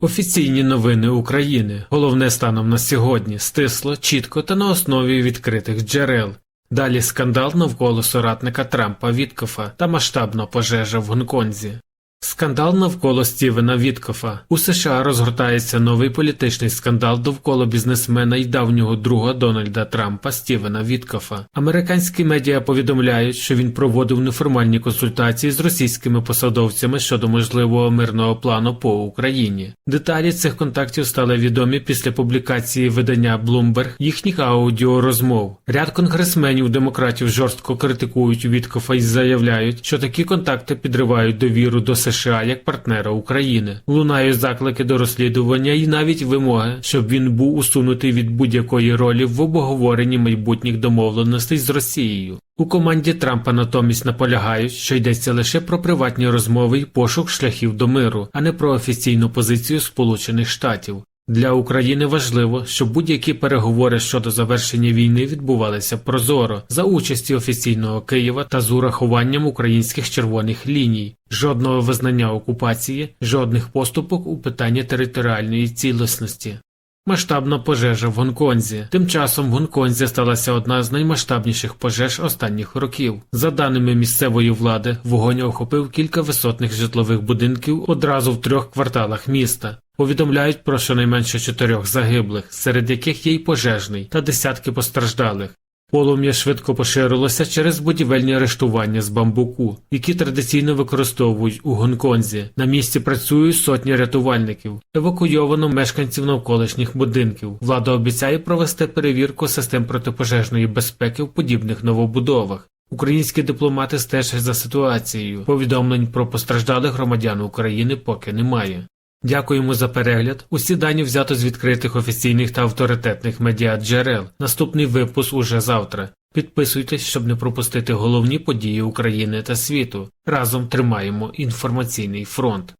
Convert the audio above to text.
Офіційні новини України. Головне станом на сьогодні стисло, чітко та на основі відкритих джерел. Далі скандал навколо соратника Трампа Віткофа та масштабна пожежа в Гонконзі. Скандал навколо Стівена Віткофа. У США розгортається новий політичний скандал довкола бізнесмена й давнього друга Дональда Трампа Стівена Віткофа. Американські медіа повідомляють, що він проводив неформальні консультації з російськими посадовцями щодо можливого мирного плану по Україні. Деталі цих контактів стали відомі після публікації видання Bloomberg їхніх аудіорозмов. Ряд конгресменів демократів жорстко критикують Віткофа і заявляють, що такі контакти підривають довіру до США як партнера України. Лунають заклики до розслідування і навіть вимоги, щоб він був усунутий від будь-якої ролі в обговоренні майбутніх домовленостей з Росією. У команді Трампа натомість наполягають, що йдеться лише про приватні розмови і пошук шляхів до миру, а не про офіційну позицію Сполучених Штатів. Для України важливо, щоб будь-які переговори щодо завершення війни відбувалися прозоро за участі офіційного Києва та з урахуванням українських червоних ліній, жодного визнання окупації, жодних поступок у питанні територіальної цілісності. Масштабна пожежа в Гонконзі. Тим часом в Гонконзі сталася одна з наймасштабніших пожеж останніх років. За даними місцевої влади, вогонь охопив кілька висотних житлових будинків одразу в трьох кварталах міста. Повідомляють про щонайменше чотирьох загиблих, серед яких є й пожежний, та десятки постраждалих. Полум'я швидко поширилося через будівельні арештування з бамбуку, які традиційно використовують у Гонконзі. На місці працюють сотні рятувальників, евакуйовано мешканців навколишніх будинків. Влада обіцяє провести перевірку систем протипожежної безпеки в подібних новобудовах. Українські дипломати стежать за ситуацією. Повідомлень про постраждалих громадян України поки немає. Дякуємо за перегляд. Усі дані взято з відкритих офіційних та авторитетних медіа джерел. Наступний випуск уже завтра. Підписуйтесь, щоб не пропустити головні події України та світу. Разом тримаємо інформаційний фронт.